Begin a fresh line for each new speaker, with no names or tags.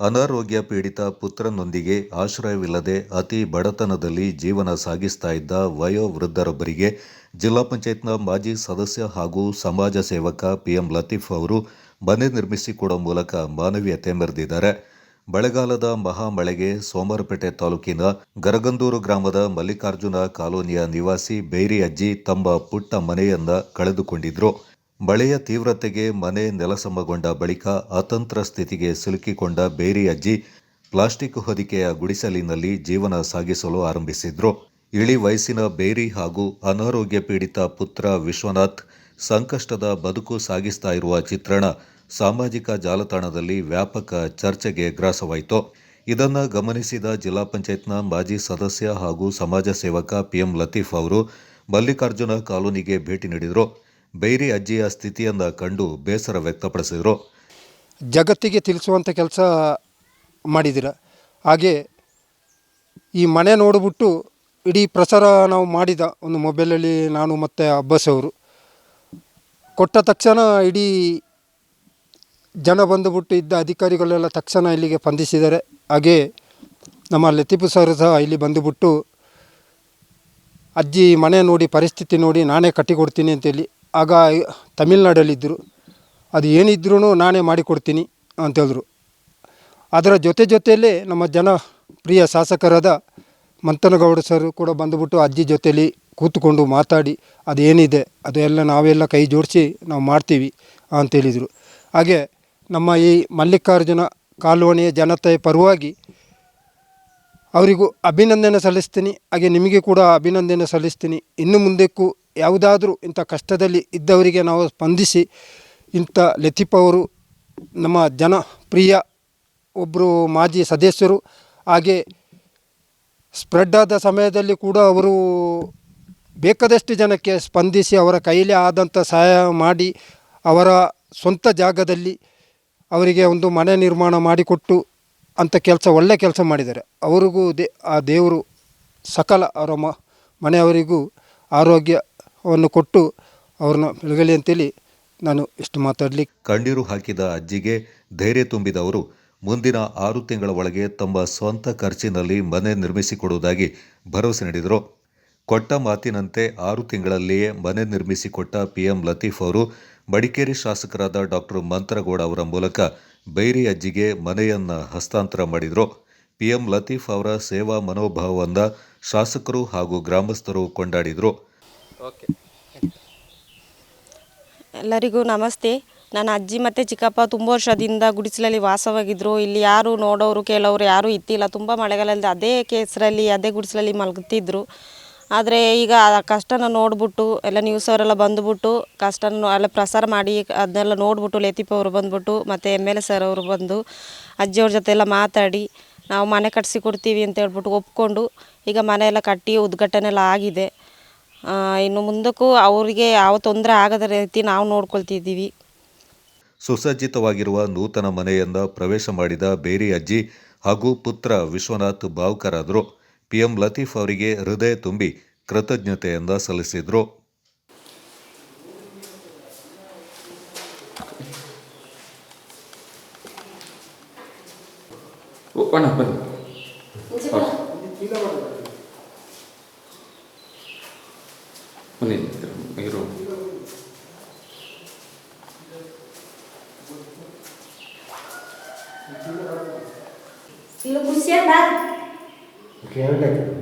ಅನಾರೋಗ್ಯ ಪೀಡಿತ ಪುತ್ರನೊಂದಿಗೆ ಆಶ್ರಯವಿಲ್ಲದೆ ಅತಿ ಬಡತನದಲ್ಲಿ ಜೀವನ ಸಾಗಿಸ್ತಾ ಇದ್ದ ವಯೋವೃದ್ಧರೊಬ್ಬರಿಗೆ ಜಿಲ್ಲಾ ಪಂಚಾಯತ್ನ ಮಾಜಿ ಸದಸ್ಯ ಹಾಗೂ ಸಮಾಜ ಸೇವಕ ಪಿಎಂ ಲತೀಫ್ ಅವರು ಮನೆ ನಿರ್ಮಿಸಿಕೊಡೋ ಮೂಲಕ ಮಾನವೀಯತೆ ಮೆರೆದಿದ್ದಾರೆ. ಮಳೆಗಾಲದ ಮಹಾಮಳೆಗೆ ಸೋಮವಾರಪೇಟೆ ತಾಲೂಕಿನ ಗರಗಂದೂರು ಗ್ರಾಮದ ಮಲ್ಲಿಕಾರ್ಜುನ ಕಾಲೋನಿಯ ನಿವಾಸಿ ಬೇರಿ ಅಜ್ಜಿ ತಮ್ಮ ಪುಟ್ಟ ಮನೆಯನ್ನ ಕಳೆದುಕೊಂಡಿದ್ರು. ಮಳೆಯ ತೀವ್ರತೆಗೆ ಮನೆ ನೆಲಸಮಗೊಂಡ ಬಳಿಕ ಅತಂತ್ರ ಸ್ಥಿತಿಗೆ ಸಿಲುಕಿಕೊಂಡ ಬೇರಿ ಅಜ್ಜಿ ಪ್ಲಾಸ್ಟಿಕ್ ಹೊದಿಕೆಯ ಗುಡಿಸಲಿನಲ್ಲಿ ಜೀವನ ಸಾಗಿಸಲು ಆರಂಭಿಸಿದ್ರು. ಇಳಿ ವಯಸ್ಸಿನ ಬೇರಿ ಹಾಗೂ ಅನಾರೋಗ್ಯ ಪೀಡಿತ ಪುತ್ರ ವಿಶ್ವನಾಥ್ ಸಂಕಷ್ಟದ ಬದುಕು ಸಾಗಿಸ್ತಾ ಇರುವ ಚಿತ್ರಣ ಸಾಮಾಜಿಕ ಜಾಲತಾಣದಲ್ಲಿ ವ್ಯಾಪಕ ಚರ್ಚೆಗೆ ಗ್ರಾಸವಾಯಿತು. ಇದನ್ನು ಗಮನಿಸಿದ ಜಿಲ್ಲಾ ಪಂಚಾಯತ್ನ ಮಾಜಿ ಸದಸ್ಯ ಹಾಗೂ ಸಮಾಜ ಸೇವಕ ಪಿಎಂ ಲತೀಫ್ ಅವರು ಮಲ್ಲಿಕಾರ್ಜುನ ಕಾಲೋನಿಗೆ ಭೇಟಿ ನೀಡಿದರು. ಬೈರಿ ಅಜ್ಜಿಯ ಸ್ಥಿತಿಯಿಂದ ಕಂಡು ಬೇಸರ ವ್ಯಕ್ತಪಡಿಸಿದರು.
ಜಗತ್ತಿಗೆ ತಿಳಿಸುವಂಥ ಕೆಲಸ ಮಾಡಿದ್ದೀರ. ಹಾಗೆ ಈ ಮನೆ ನೋಡಿಬಿಟ್ಟು ಇಡೀ ಪ್ರಸಾರ ನಾವು ಮಾಡಿದ ಒಂದು ಮೊಬೈಲಲ್ಲಿ ನಾನು ಮತ್ತು ಅಬ್ಬಾಸ್ ಅವರು. ಕೊಟ್ಟ ತಕ್ಷಣ ಇಡೀ ಜನ ಬಂದುಬಿಟ್ಟು ಇದ್ದ ಅಧಿಕಾರಿಗಳೆಲ್ಲ ತಕ್ಷಣ ಇಲ್ಲಿಗೆ ಸ್ಪಂದಿಸಿದ್ದಾರೆ ಹಾಗೆ ನಮ್ಮ ಲತೀಫು ಸರ್ ಸಹ ಇಲ್ಲಿ ಬಂದುಬಿಟ್ಟು, ಅಜ್ಜಿ ಮನೆ ನೋಡಿ ಪರಿಸ್ಥಿತಿ ನೋಡಿ ನಾನೇ ಕಟ್ಟಿಕೊಡ್ತೀನಿ ಅಂತೇಳಿ ಆಗ ತಮಿಳ್ನಾಡಲ್ಲಿದ್ದರು. ಅದು ಏನಿದ್ರೂ ನಾನೇ ಮಾಡಿಕೊಡ್ತೀನಿ ಅಂತ ಹೇಳಿದ್ರು. ಅದರ ಜೊತೆ ಜೊತೆಯಲ್ಲೇ ನಮ್ಮ ಜನ ಪ್ರಿಯ ಶಾಸಕರಾದ ಮಂತನಗೌಡ ಸರ್ ಕೂಡ ಬಂದುಬಿಟ್ಟು ಅಜ್ಜಿ ಜೊತೆಯಲ್ಲಿ ಕೂತ್ಕೊಂಡು ಮಾತಾಡಿ, ಅದೇನಿದೆ, ಅದೆಲ್ಲ ನಾವೆಲ್ಲ ಕೈ ಜೋಡಿಸಿ ನಾವು ಮಾಡ್ತೀವಿ ಅಂತೇಳಿದರು ಹಾಗೆ ನಮ್ಮ ಈ ಮಲ್ಲಿಕಾರ್ಜುನ ಕಾಲೋನಿಯ ಜನತೆಯ ಪರವಾಗಿ ಅವರಿಗೂ ಅಭಿನಂದನೆ ಸಲ್ಲಿಸ್ತೀನಿ, ಹಾಗೆ ನಿಮಗೆ ಕೂಡ ಅಭಿನಂದನೆ ಸಲ್ಲಿಸ್ತೀನಿ. ಇನ್ನು ಮುಂದಕ್ಕೂ ಯಾವುದಾದ್ರೂ ಇಂಥ ಕಷ್ಟದಲ್ಲಿ ಇದ್ದವರಿಗೆ ನಾವು ಸ್ಪಂದಿಸಿ ಇಂಥ ಲತೀಫ್ ಅವರು ನಮ್ಮ ಜನಪ್ರಿಯ ಒಬ್ಬರು ಮಾಜಿ ಸದಸ್ಯರು, ಹಾಗೆ ಸ್ಪ್ರೆಡ್ ಆದ ಸಮಯದಲ್ಲಿ ಕೂಡ ಅವರು ಬೇಕಾದಷ್ಟು ಜನಕ್ಕೆ ಸ್ಪಂದಿಸಿ ಅವರ ಕೈಲಿ ಆದಂಥ ಸಹಾಯ ಮಾಡಿ ಅವರ ಸ್ವಂತ ಜಾಗದಲ್ಲಿ ಅವರಿಗೆ ಒಂದು ಮನೆ ನಿರ್ಮಾಣ ಮಾಡಿಕೊಟ್ಟು ಅಂತ ಕೆಲಸ, ಒಳ್ಳೆ ಕೆಲಸ ಮಾಡಿದ್ದಾರೆ. ಅವರಿಗೂ ದೇ, ಆ ದೇವರು ಸಕಲ ಅವರ ಮ ಮನೆಯವರಿಗೂ ಆರೋಗ್ಯವನ್ನು ಕೊಟ್ಟು ಅವ್ರನ್ನ ಬೆಳಗಲಿ ಅಂತೇಳಿ ನಾನು ಇಷ್ಟು ಮಾತಾಡಲಿಕ್ಕೆ
ಕಣ್ಣೀರು ಹಾಕಿದ ಅಜ್ಜಿಗೆ ಧೈರ್ಯ ತುಂಬಿದವರು ಮುಂದಿನ ಆರು ತಿಂಗಳ ಒಳಗೆ ತಮ್ಮ ಸ್ವಂತ ಖರ್ಚಿನಲ್ಲಿ ಮನೆ ನಿರ್ಮಿಸಿಕೊಡುವುದಾಗಿ ಭರವಸೆ ನೀಡಿದರು. ಕೊಟ್ಟ ಮಾತಿನಂತೆ ಆರು ತಿಂಗಳಲ್ಲಿಯೇ ಮನೆ ನಿರ್ಮಿಸಿಕೊಟ್ಟ ಪಿಎಂ ಲತೀಫ್ ಅವರು ಮಡಿಕೇರಿ ಶಾಸಕರಾದ ಡಾಕ್ಟರ್ ಮಂತ್ರಗೌಡ ಅವರ ಮೂಲಕ ಬೈರಿ ಅಜ್ಜಿಗೆ ಮನೆಯನ್ನ ಹಸ್ತಾಂತರ ಮಾಡಿದರು. ಪಿಎಂ ಲತೀಫ್ ಅವರ ಸೇವಾ ಮನೋಭಾವವನ್ನು ಶಾಸಕರು ಹಾಗೂ ಗ್ರಾಮಸ್ಥರು ಕೊಂಡಾಡಿದರು.
ಓಕೆ.
ಎಲ್ಲರಿಗೂ ನಮಸ್ತೆ. ನನ್ನ ಅಜ್ಜಿ ಮತ್ತು ಚಿಕ್ಕಪ್ಪ ತುಂಬ ವರ್ಷದಿಂದ ಗುಡಿಸಲಲ್ಲಿ ವಾಸವಾಗಿದ್ದರು ಇಲ್ಲಿ ಯಾರು ನೋಡೋರು, ಕೇಳೋರು ಯಾರೂ ಇತ್ತಿಲ್ಲ ತುಂಬ ಮಳೆಗಾಲದಲ್ಲಿ ಅದೇ ಕೇಸರಲ್ಲಿ, ಅದೇ ಗುಡಿಸಲಲ್ಲಿ ಮಲಗ್ತಿದ್ರು ಆದರೆ ಈಗ ಆ ಕಷ್ಟನ ನೋಡ್ಬಿಟ್ಟು, ಎಲ್ಲ ನ್ಯೂಸ್ ಅವರೆಲ್ಲ ಬಂದುಬಿಟ್ಟು, ಕಷ್ಟನ ಎಲ್ಲ ಪ್ರಸಾರ ಮಾಡಿ, ಅದನ್ನೆಲ್ಲ ನೋಡ್ಬಿಟ್ಟು, ಲೇತಿಪ್ಪ ಅವರು ಬಂದುಬಿಟ್ಟು, ಮತ್ತು ಎಂ ಎಲ್ ಎ ಸರ್ ಅವರು ಬಂದು ಅಜ್ಜಿಯವ್ರ ಜೊತೆ ಎಲ್ಲ ಮಾತಾಡಿ, ನಾವು ಮನೆ ಕಟ್ಟಿಸಿ ಕೊಡ್ತೀವಿ ಅಂತ ಹೇಳ್ಬಿಟ್ಟು ಒಪ್ಕೊಂಡು, ಈಗ ಮನೆ ಎಲ್ಲ ಕಟ್ಟಿ ಉದ್ಘಾಟನೆ ಎಲ್ಲ ಆಗಿದೆ. ಇನ್ನು ಮುಂದಕ್ಕೂ ಅವರಿಗೆ ಯಾವ ತೊಂದರೆ ಆಗದ ರೀತಿ ನಾವು ನೋಡ್ಕೊಳ್ತಿದ್ದೀವಿ.
ಸುಸಜ್ಜಿತವಾಗಿರುವ ನೂತನ ಮನೆಯಿಂದ ಪ್ರವೇಶ ಮಾಡಿದ ಬೇರಿ ಅಜ್ಜಿ ಹಾಗೂ ಪುತ್ರ ವಿಶ್ವನಾಥ್ ಭಾವುಕರಾದರು ಪಿಎಂ ಲತೀಫ್ ಅವರಿಗೆ ಹೃದಯ ತುಂಬಿ ಕೃತಜ್ಞತೆಯಿಂದ ಸಲ್ಲಿಸಿದ್ರು.
ಅಣ್ಣ Menit, gitu. hero.
Silakan siapa? Oke, oke.